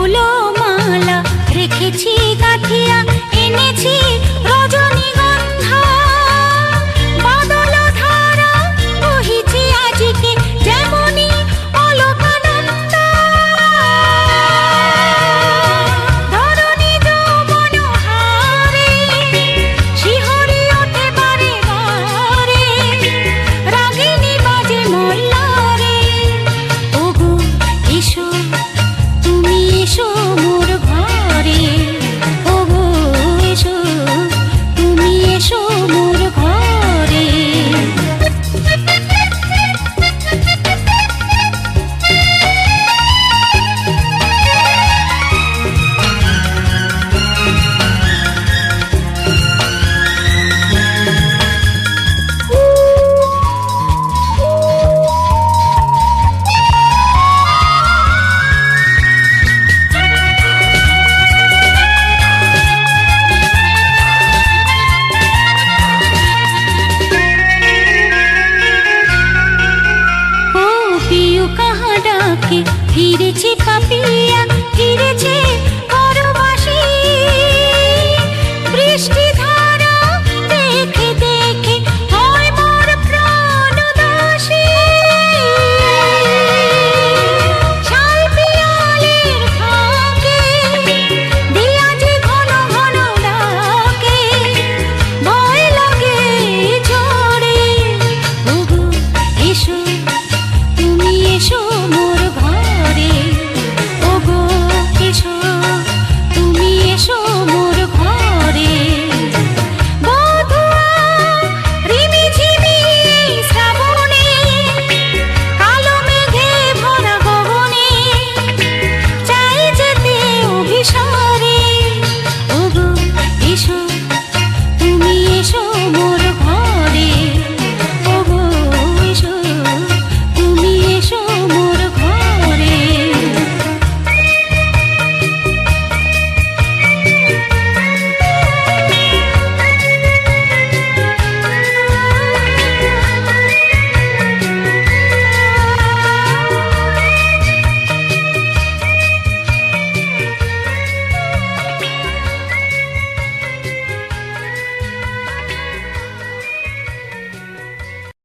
ফুলো মালা রেখেছি কাঠিয়া এনেছি ফিরেছি পাপিয়া